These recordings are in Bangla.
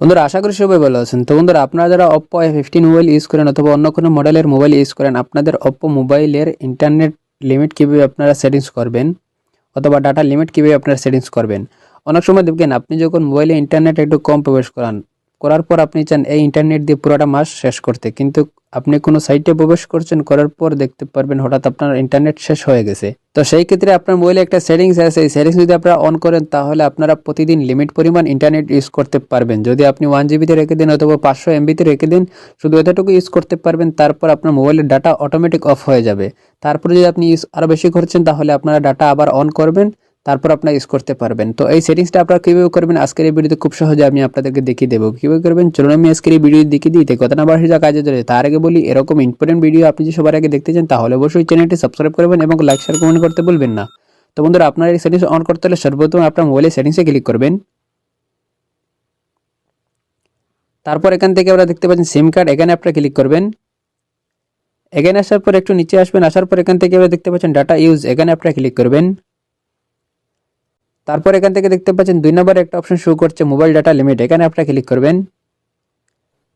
বন্ধুরা, আশা করি সবাই ভালো আছেন। তো বন্ধুরা, আপনারা যারা Oppo A fifteen mobile use করেন অথবা অন্য কোনো মডেলের মোবাইল ইউজ করেন, আপনাদের অপ্পো মোবাইলের ইন্টারনেট লিমিট কীভাবে আপনারা সেটিংস করবেন? অথবা ডাটা লিমিট কীভাবে আপনারা সেটিংস করবেন? অনেক সময় দেখবেন, আপনি যখন মোবাইলে ইন্টারনেট একটু কম প্রবেশ করান, করার পর আপনি চান এই ইন্টারনেট দিয়ে পুরোটা মাস শেষ করতে। কিন্তু আপনি কোনো সাইটে প্রবেশ করছেন, করার পর দেখতে পারবেন হঠাৎ আপনার ইন্টারনেট শেষ হয়ে গেছে। তো সেই ক্ষেত্রে আপনার মোবাইলে একটা সেটিংস আছে, এই সেটিংস যদি আপনারা অন করেন, তাহলে আপনারা প্রতিদিন লিমিট পরিমাণ ইন্টারনেট ইউজ করতে পারবেন। যদি আপনি ওয়ান জিবিতে রেখে দিন অথবা পাঁচশো এমবিতে রেখে দিন, শুধু এতটুকু ইউজ করতে পারবেন, তারপর আপনার মোবাইলের ডাটা অটোমেটিক অফ হয়ে যাবে। তারপরে যদি আপনি ইউজ আরও বেশি করছেন, তাহলে আপনারা ডাটা আবার অন করবেন। তারপর আপনারা ইউজ করতে পারবেন। তো এই সেটিংসটা আপনারা কীভাবে করবেন? আজকের এই ভিডিওতে খুব সহজে আমি আপনাদেরকে দেখিয়ে দেবো। কীভাবে করবেন? চলুন আমি আজকের এই ভিডিও দেখিয়ে দিই। কথা না বাড়ি যা কাজে ধরে তার আগে বলি, এরকম ইম্পর্টেন্ট ভিডিও আপনি যদি সবার আগে দেখতে চান, তাহলে অবশ্যই চ্যানেলটি সাবস্ক্রাইব করবেন এবং লাইক শেয়ার কমেন্ট করতে বলবেন না। তো বন্ধুরা, আপনার এই সেটিংস অন করতে হলে সর্বপ্রথম আপনার মোবাইলের সেটিংসে ক্লিক করবেন। তারপর এখান থেকে আমরা দেখতে পাচ্ছেন সিম কার্ড এখানে আপনারা ক্লিক করবেন। এখানে আসার পর একটু নিচে আসবেন। আসার পর এখান থেকে আমরা দেখতে পাচ্ছেন ডাটা ইউজ এখানে আপনারা ক্লিক করবেন। তারপর এখান থেকে দেখতে পাচ্ছেন দুই নম্বরে একটা অপশন শো করছে মোবাইল ডাটা লিমিট এখানে আপনারা ক্লিক করবেন।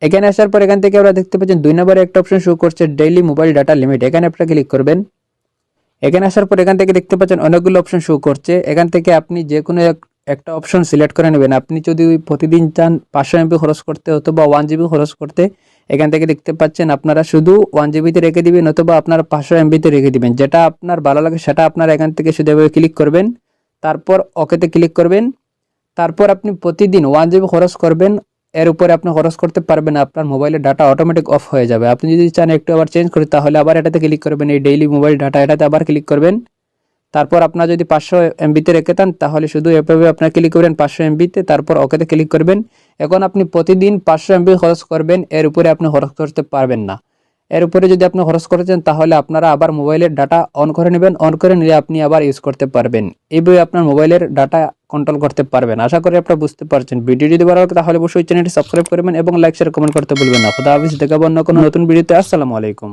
এখানে আসার পর এখান থেকে আমরা দেখতে পাচ্ছেন দুই নম্বরে একটা অপশন শো করছে ডেইলি মোবাইল ডাটা লিমিট এখানে আপনারা ক্লিক করবেন। এখানে আসার পর এখান থেকে দেখতে পাচ্ছেন অনেকগুলো অপশন শো করছে। এখান থেকে আপনি যে কোনো এক- একটা অপশন সিলেক্ট করে নেবেন। আপনি যদি প্রতিদিন চান পাঁচশো এমবি খরচ করতে অথবা ওয়ান জিবি খরচ করতে, এখান থেকে দেখতে পাচ্ছেন আপনারা শুধু ওয়ান জিবিতে রেখে দিবেন অথবা আপনারা পাঁচশো এমবিতে রেখে দিবেন। যেটা আপনার ভালো লাগে সেটা আপনারা এখান থেকে শুধু ক্লিক করবেন। তারপর ওকেতে ক্লিক করবেন। তারপর আপনি প্রতিদিন ওয়ান জিবি খরচ করবেন। এর উপরে আপনি খরচ করতে পারবেন আপনার মোবাইলের ডাটা অটোমেটিক অফ হয়ে যাবে। আপনি যদি চান একটু আবার চেঞ্জ করি, তাহলে আবার এটাতে ক্লিক করবেন, এই ডেইলি মোবাইল ডাটা এটাতে আবার ক্লিক করবেন। তারপর আপনার যদি পাঁচশো এমবিতে রেখে দেন, তাহলে শুধু এভাবে আপনার ক্লিক করবেন, পাঁচশো এমবিতে তারপর ওকেতে ক্লিক করবেন। এখন আপনি প্রতিদিন পাঁচশো এমবি খরচ করবেন, এর উপরে আপনি খরচ করতে পারবেন না। এর উপরে যদি আপনি খরচ করেছেন তাহলে আপনারা আবার মোবাইলের ডাটা অন করে নেবেন। অন করে নিলে আপনি আবার ইউজ করতে পারবেন। এইভাবে আপনার মোবাইলের ডাটা কন্ট্রোল করতে পারবেন। আশা করি আপনারা বুঝতে পারছেন। ভিডিও যদি ভালো লাগে, তাহলে অবশ্যই চ্যানেলটি সাবস্ক্রাইব করবেন এবং লাইক শেয়ার কমেন্ট করতে ভুলবেন না। খুদা হাফিজ। দেখাবো অন্য কোনো নতুন ভিডিওতে। আসসালামু আলাইকুম।